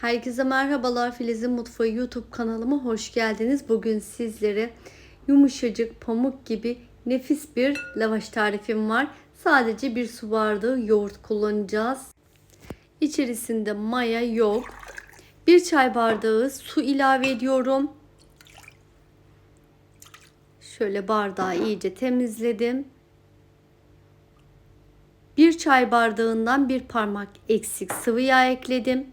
Herkese merhabalar Filiz'in Mutfağı YouTube kanalıma hoş geldiniz. Bugün sizlere yumuşacık pamuk gibi nefis bir lavaş tarifim var. Sadece bir su bardağı yoğurt kullanacağız. İçerisinde maya yok. Bir çay bardağı su ilave ediyorum. Şöyle bardağı iyice temizledim. Bir çay bardağından bir parmak eksik sıvı yağ ekledim.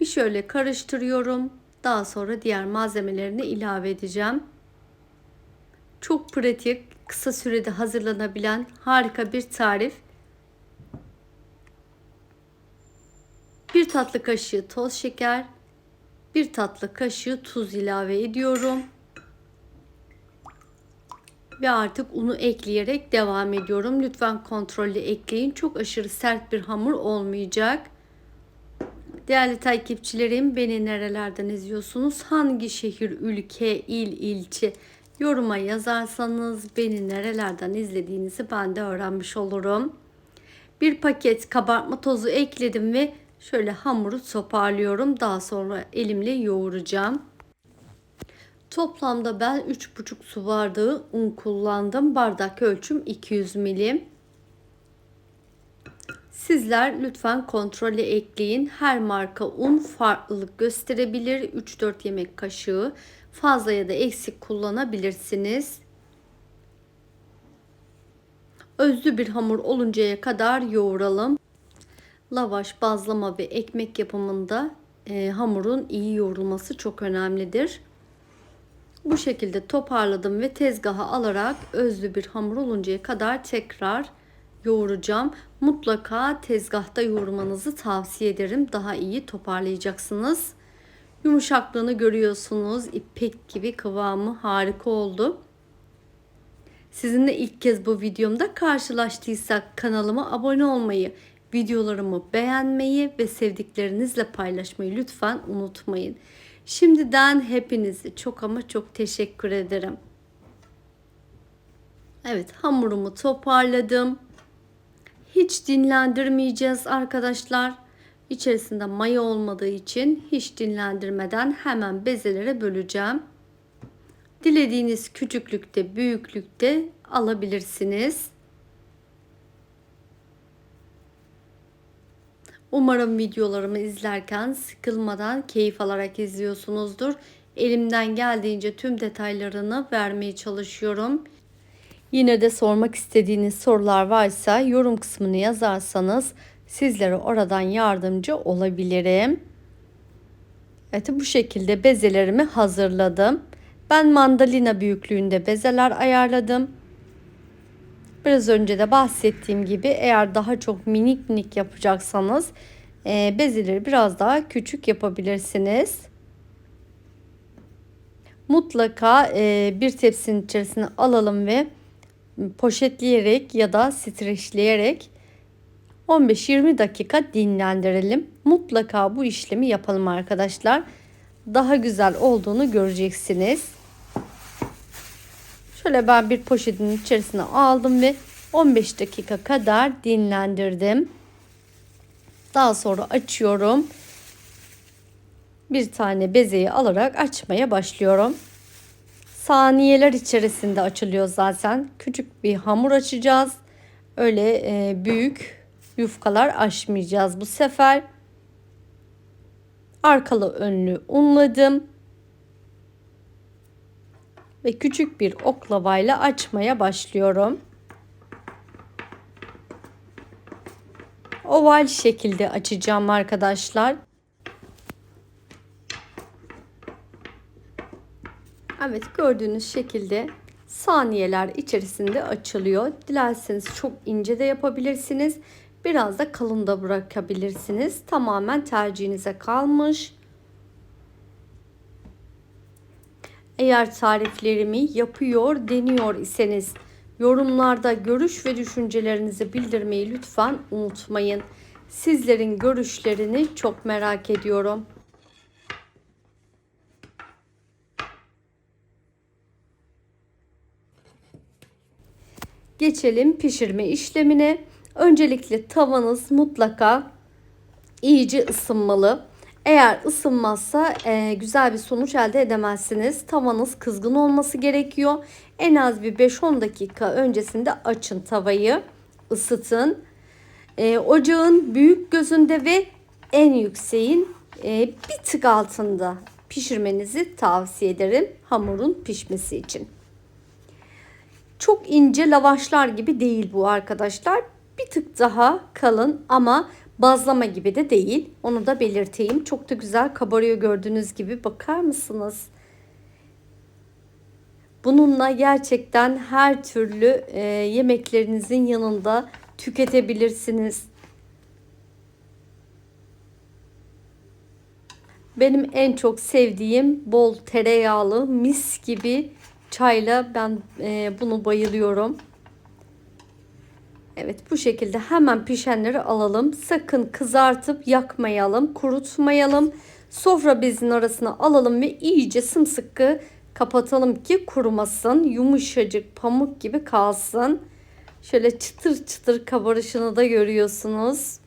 Bir şöyle karıştırıyorum. Daha sonra diğer malzemelerini ilave edeceğim. Çok pratik, kısa sürede hazırlanabilen harika bir tarif. Bir tatlı kaşığı toz şeker, bir tatlı kaşığı tuz ilave ediyorum. Ve artık unu ekleyerek devam ediyorum. Lütfen kontrollü ekleyin. Çok aşırı sert bir hamur olmayacak. Değerli takipçilerim beni nerelerden izliyorsunuz? Hangi şehir, ülke, il, ilçe yoruma yazarsanız beni nerelerden izlediğinizi ben de öğrenmiş olurum. Bir paket kabartma tozu ekledim ve şöyle hamuru toparlıyorum. Daha sonra elimle yoğuracağım. Toplamda ben 3,5 su bardağı un kullandım. Bardak ölçüm 200 milim. Sizler lütfen kontrolü ekleyin. Her marka un farklılık gösterebilir. 3-4 yemek kaşığı fazla ya da eksik kullanabilirsiniz. Özlü bir hamur oluncaya kadar yoğuralım. Lavaş, bazlama ve ekmek yapımında e, hamurun iyi yoğrulması çok önemlidir. Bu şekilde toparladım ve tezgaha alarak özlü bir hamur oluncaya kadar tekrar yoğuracağım. Mutlaka tezgahta yoğurmanızı tavsiye ederim. Daha iyi toparlayacaksınız. Yumuşaklığını görüyorsunuz. İpek gibi kıvamı harika oldu. Sizinle ilk kez bu videomda karşılaştıysak kanalıma abone olmayı, videolarımı beğenmeyi ve sevdiklerinizle paylaşmayı lütfen unutmayın. Şimdiden hepinizi çok ama çok teşekkür ederim. Evet hamurumu toparladım. Hiç dinlendirmeyeceğiz arkadaşlar. İçerisinde maya olmadığı için hiç dinlendirmeden hemen bezelere böleceğim. Dilediğiniz küçüklükte, büyüklükte alabilirsiniz. Umarım videolarımı izlerken sıkılmadan keyif alarak izliyorsunuzdur. Elimden geldiğince tüm detaylarını vermeye çalışıyorum. Yine de sormak istediğiniz sorular varsa yorum kısmını yazarsanız sizlere oradan yardımcı olabilirim. Evet bu şekilde bezelerimi hazırladım. Ben mandalina büyüklüğünde bezeler ayarladım. Biraz önce de bahsettiğim gibi eğer daha çok minik minik yapacaksanız e, bezeleri biraz daha küçük yapabilirsiniz. Mutlaka e, bir tepsinin içerisine alalım ve poşetleyerek ya da streçleyerek 15-20 dakika dinlendirelim. Mutlaka bu işlemi yapalım arkadaşlar. Daha güzel olduğunu göreceksiniz. Şöyle ben bir poşetin içerisine aldım ve 15 dakika kadar dinlendirdim. Daha sonra açıyorum. Bir tane bezeyi alarak açmaya başlıyorum saniyeler içerisinde açılıyor zaten. Küçük bir hamur açacağız. Öyle e, büyük yufkalar açmayacağız bu sefer. Arkalı önlü unladım. Ve küçük bir oklavayla açmaya başlıyorum. Oval şekilde açacağım arkadaşlar. Evet gördüğünüz şekilde saniyeler içerisinde açılıyor. Dilerseniz çok ince de yapabilirsiniz. Biraz da kalın da bırakabilirsiniz. Tamamen tercihinize kalmış. Eğer tariflerimi yapıyor, deniyor iseniz yorumlarda görüş ve düşüncelerinizi bildirmeyi lütfen unutmayın. Sizlerin görüşlerini çok merak ediyorum. Geçelim pişirme işlemine. Öncelikle tavanız mutlaka iyice ısınmalı. Eğer ısınmazsa e, güzel bir sonuç elde edemezsiniz. Tavanız kızgın olması gerekiyor. En az bir 5-10 dakika öncesinde açın tavayı. ısıtın. E, ocağın büyük gözünde ve en yükseğin e, bir tık altında pişirmenizi tavsiye ederim hamurun pişmesi için. Çok ince lavaşlar gibi değil bu arkadaşlar. Bir tık daha kalın ama bazlama gibi de değil. Onu da belirteyim. Çok da güzel kabarıyor gördüğünüz gibi. Bakar mısınız? Bununla gerçekten her türlü e, yemeklerinizin yanında tüketebilirsiniz. Benim en çok sevdiğim bol tereyağlı mis gibi çayla ben e, bunu bayılıyorum. Evet bu şekilde hemen pişenleri alalım. Sakın kızartıp yakmayalım, kurutmayalım. Sofra bezinin arasına alalım ve iyice sımsıkı kapatalım ki kurumasın. Yumuşacık pamuk gibi kalsın. Şöyle çıtır çıtır kabarışını da görüyorsunuz.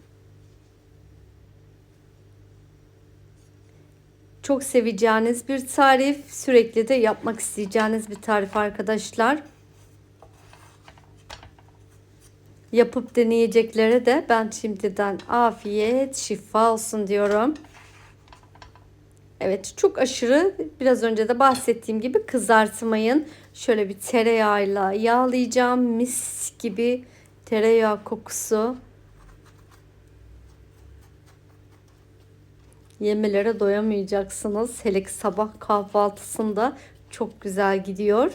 Çok seveceğiniz bir tarif. Sürekli de yapmak isteyeceğiniz bir tarif arkadaşlar. Yapıp deneyeceklere de ben şimdiden afiyet şifa olsun diyorum. Evet çok aşırı biraz önce de bahsettiğim gibi kızartmayın. Şöyle bir tereyağıyla yağlayacağım. Mis gibi tereyağı kokusu. Yemelere doyamayacaksınız. Hele ki sabah kahvaltısında çok güzel gidiyor.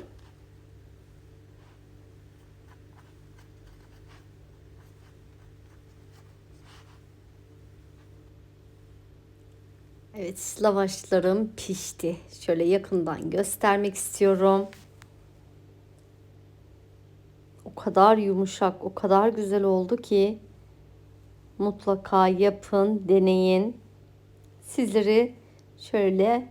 Evet lavaşlarım pişti. Şöyle yakından göstermek istiyorum. O kadar yumuşak, o kadar güzel oldu ki mutlaka yapın, deneyin. Sizleri şöyle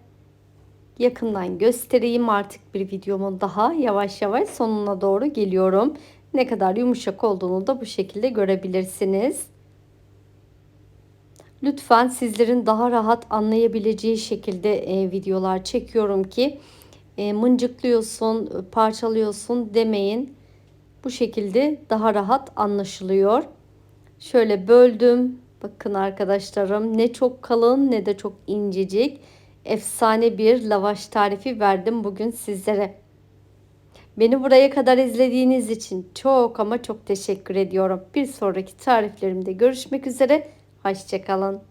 yakından göstereyim artık bir videomun daha yavaş yavaş sonuna doğru geliyorum. Ne kadar yumuşak olduğunu da bu şekilde görebilirsiniz. Lütfen sizlerin daha rahat anlayabileceği şekilde e, videolar çekiyorum ki e, mıncıklıyorsun, parçalıyorsun demeyin. Bu şekilde daha rahat anlaşılıyor. Şöyle böldüm. Bakın arkadaşlarım ne çok kalın ne de çok incecik. Efsane bir lavaş tarifi verdim bugün sizlere. Beni buraya kadar izlediğiniz için çok ama çok teşekkür ediyorum. Bir sonraki tariflerimde görüşmek üzere. Hoşçakalın.